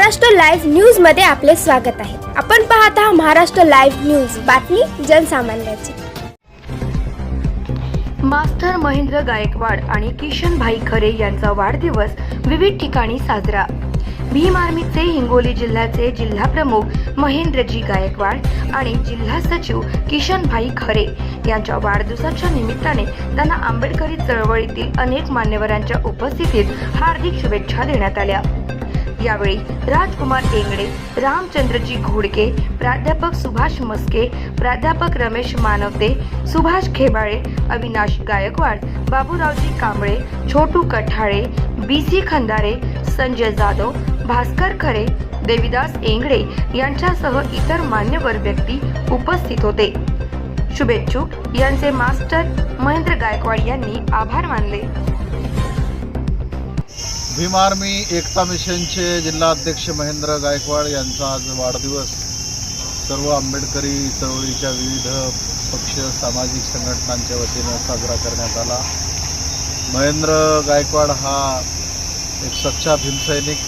Maharashtra live न्यूजमध्ये आपले स्वागत आहे. आपण पाहत आहात महाराष्ट्र लाईव्ह न्यूज. बातमी जनसामान्याची. मास्टर महेंद्र गायकवाड आणि किशन भाई खरे यांचा वाढदिवस विविध ठिकाणी साजरा. भीम आर्मीचे हिंगोली जिल्ह्याचे जिल्हा प्रमुख महेंद्रजी गायकवाड आणि जिल्हा सचिव किशन भाई खरे यांच्या वाढदिवसाच्या निमित्ताने त्यांना आंबेडकरी चळवळीतील अनेक मान्यवरांच्या उपस्थितीत हार्दिक शुभेच्छा देण्यात आल्या. यावेळी राजकुमार एंगडे रामचंद्रजी घोडके प्राध्यापक सुभाष मस्के प्राध्यापक रमेश मानवते सुभाष खेबाळे अविनाश गायकवाड बाबूरावजी कांबळे छोटू कठाळे बी सी खंदारे संजय जाधव भास्कर खरे देविदास एंगडे यांच्यासह इतर मान्यवर व्यक्ती उपस्थित होते. शुभेच्छुक यांचे मास्टर महेंद्र गायकवाड यांनी आभार मानले. भीम आर्मी एकता मिशनचे जिल्हा अध्यक्ष महेंद्र गायकवाड यांचा आज वाढदिवस. सर्व आंबेडकरी चळवळीच्या विविध पक्ष सामाजिक संघटनांच्या वतीनं साजरा करण्यात आला. महेंद्र गायकवाड हा एक सच्चा भीमसैनिक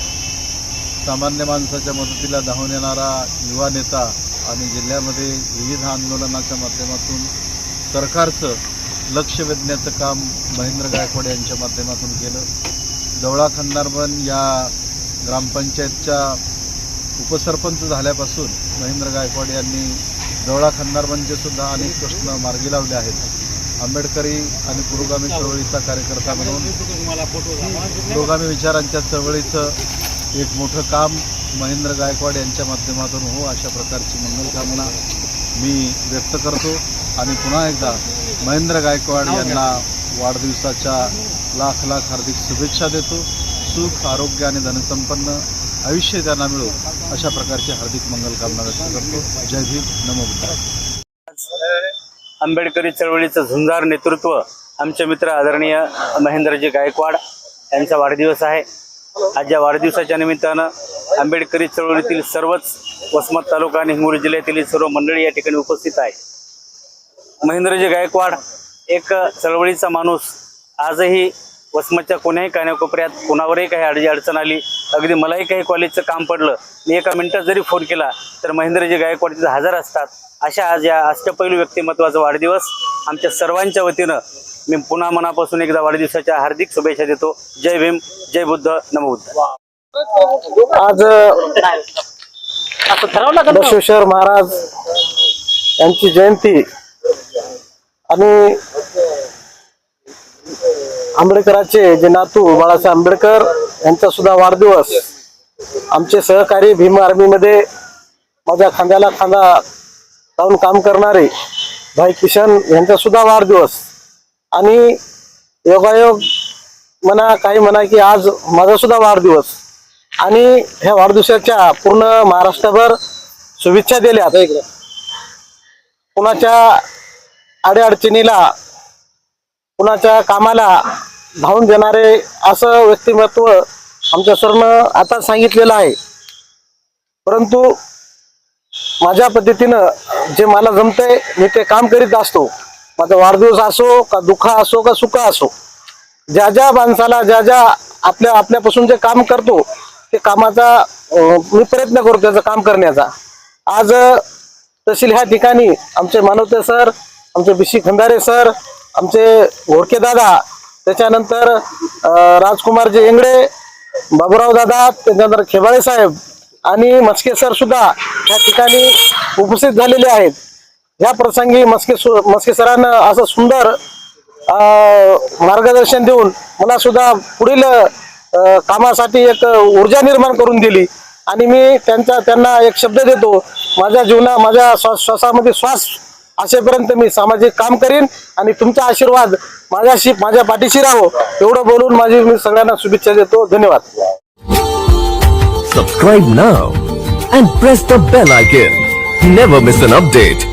सामान्य माणसाच्या मदतीला धावून येणारा युवा नेता आणि जिल्ह्यामध्ये विविध आंदोलनाच्या माध्यमातून सरकारचं लक्ष वेधण्याचं काम महेंद्र गायकवाड यांच्या माध्यमातून केलं. जवळा खंदारबन या ग्रामपंचायतच्या उपसरपंच झाल्यापासून महेंद्र गायकवाड यांनी जवळा खंदारबनचे सुद्धा अनेक प्रश्न मार्गी लावले आहेत. आंबेडकरी आणि पुरोगामी चळवळीचा कार्यकर्ता म्हणून पुरोगामी विचारांच्या चळवळीचं एक मोठं काम महेंद्र गायकवाड यांच्या माध्यमातून हो अशा प्रकारची मंगलकामना मी व्यक्त करतो. आणि पुन्हा एकदा महेंद्र गायकवाड यांना वाढदिवसाच्या लाख लाख हार्दिक शुभेच्छा देतो. सुख आरोग्य आणि धनसंपन्न आयुष्य त्यांना मिळो अशा प्रकारची हार्दिक मंगलकामना व्यक्त करतो. जय भीम. नमो आंबेडकरी चळवळीचं झुंजार नेतृत्व आमचे मित्र आदरणीय महेंद्रजी गायकवाड यांचा वाढदिवस आहे. आज या वाढदिवसाच्या निमित्तानं आंबेडकरी चळवळीतील सर्वच वसमत तालुका आणि हिंगोली जिल्ह्यातील सर्व मंडळी या ठिकाणी उपस्थित आहे महेंद्रजी गायकवाड एक चळवळीचा माणूस आजही वसमतच्या कोण्याही कानाकोपऱ्यात कोणावरही काही अडजी अडचण आली अगदी मलाही काही कॉलेजचं काम पडलं मी एका मिनिटात जरी फोन केला तर महेंद्रजी गायकवाड तिथे हजर असतात. अशा आज या अष्टपैलू व्यक्तिमत्वाचा वाढदिवस आमच्या सर्वांच्या वतीनं मी पुन्हा मनापासून एकदा वाढदिवसाच्या हार्दिक शुभेच्छा देतो. जय भीम जय बुद्ध नमोबुद्ध आज बसवेश्वर महाराज यांची जयंती आणि आंबेडकरांचे जे नातू बाळासाहेब आंबेडकर यांचा सुद्धा वाढदिवस. आमचे सहकारी भीम आर्मीमध्ये माझ्या खांद्याला खांदा लावून काम करणारे भाई किशन यांचा सुद्धा वाढदिवस. आणि योगायोग म्हणा काही म्हणा की आज माझा सुद्धा वाढदिवस. आणि ह्या वाढदिवसाच्या पूर्ण महाराष्ट्रभर शुभेच्छा दिल्या कुणाच्या अडीअडचणीला कुणाच्या कामाला धावून देणारे असं व्यक्तिमत्व आमच्या सरनं आता सांगितलेलं आहे. परंतु माझ्या पद्धतीनं जे मला जमतंय मी ते काम करीत असतो. माझा वाढदिवस असो का दुःख असो का सुख असो ज्या ज्या माणसाला ज्या ज्या आपल्या आपल्यापासून जे काम करतो ते कामाचा मी प्रयत्न करतो त्याचं काम करण्याचा. आज तहसील ह्या ठिकाणी आमचे मानवते सर आमचे बिशी खंदारे सर आमचे घोडके दादा त्याच्यानंतर राजकुमारजी एंगडे बाबूराव दादा त्याच्यानंतर खेबाळे साहेब आणि मस्के सर सुद्धा या ठिकाणी उपस्थित झालेले आहेत. या प्रसंगी मस्के मस्के सरांना असं सुंदर मार्गदर्शन देऊन मला सुद्धा पुढील कामासाठी एक ऊर्जा निर्माण करून दिली. आणि मी त्यांचा त्यांना एक शब्द देतो माझ्या जीवना माझ्या श्वासामध्ये श्वास असेपर्यंत मी सामाजिक काम करीन आणि तुमचा आशीर्वाद माझ्याशी माझ्या पाठीशी राहो. एवढं बोलून माझी मी सगळ्यांना शुभेच्छा देतो. धन्यवाद. Subscribe now and press the bell icon never miss an update